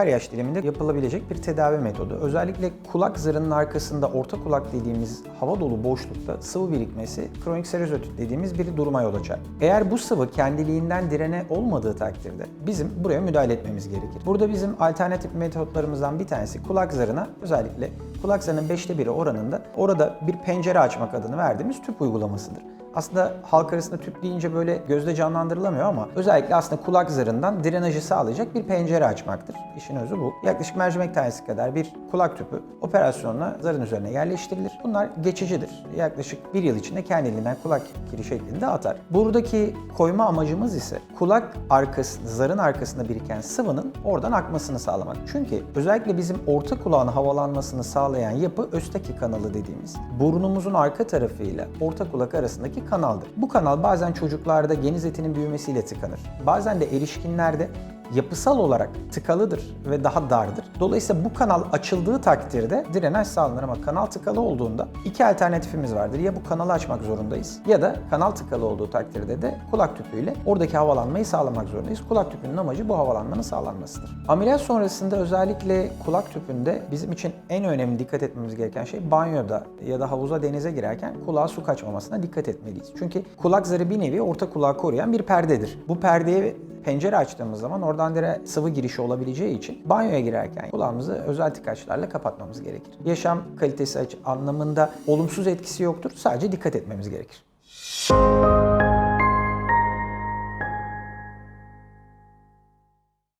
her yaş diliminde yapılabilecek bir tedavi metodu. Özellikle kulak zarının arkasında orta kulak dediğimiz hava dolu boşlukta sıvı birikmesi kronik serozötit dediğimiz bir duruma yol açar. Eğer bu sıvı kendiliğinden direne olmadığı takdirde bizim buraya müdahale etmemiz gerekir. Burada bizim alternatif metotlarımızdan bir tanesi kulak zarına özellikle kulak zarının 5'te 1'i oranında orada bir pencere açmak adını verdiğimiz tüp uygulamasıdır. Aslında halk arasında tüp deyince böyle gözde canlandırılamıyor ama özellikle aslında kulak zarından drenajı sağlayacak bir pencere açmaktır. İşin özü bu. Yaklaşık mercimek tanesi kadar bir kulak tüpü operasyonla zarın üzerine yerleştirilir. Bunlar geçicidir. Yaklaşık bir yıl içinde kendiliğinden kulak kiri şeklinde atar. Buradaki koyma amacımız ise kulak arkası, zarın arkasında biriken sıvının oradan akmasını sağlamak. Çünkü özellikle bizim orta kulağın havalanmasını sağlayan yapı östaki kanalı dediğimiz burnumuzun arka tarafıyla orta kulak arasındaki kanaldır. Bu kanal bazen çocuklarda geniz etinin büyümesiyle tıkanır. Bazen de erişkinlerde yapısal olarak tıkalıdır ve daha dardır. Dolayısıyla bu kanal açıldığı takdirde drenaj sağlanır ama kanal tıkalı olduğunda iki alternatifimiz vardır. Ya bu kanalı açmak zorundayız ya da kanal tıkalı olduğu takdirde de kulak tüpüyle oradaki havalanmayı sağlamak zorundayız. Kulak tüpünün amacı bu havalanmanın sağlanmasıdır. Ameliyat sonrasında özellikle kulak tüpünde bizim için en önemli dikkat etmemiz gereken şey banyoda ya da havuza denize girerken kulağa su kaçmamasına dikkat etmeliyiz. Çünkü kulak zarı bir nevi orta kulağı koruyan bir perdedir. Bu perdeye pencere açtığımız zaman oradan dire sıvı girişi olabileceği için banyoya girerken kulağımızı özel tıkaçlarla kapatmamız gerekir. Yaşam kalitesi anlamında olumsuz etkisi yoktur. Sadece dikkat etmemiz gerekir.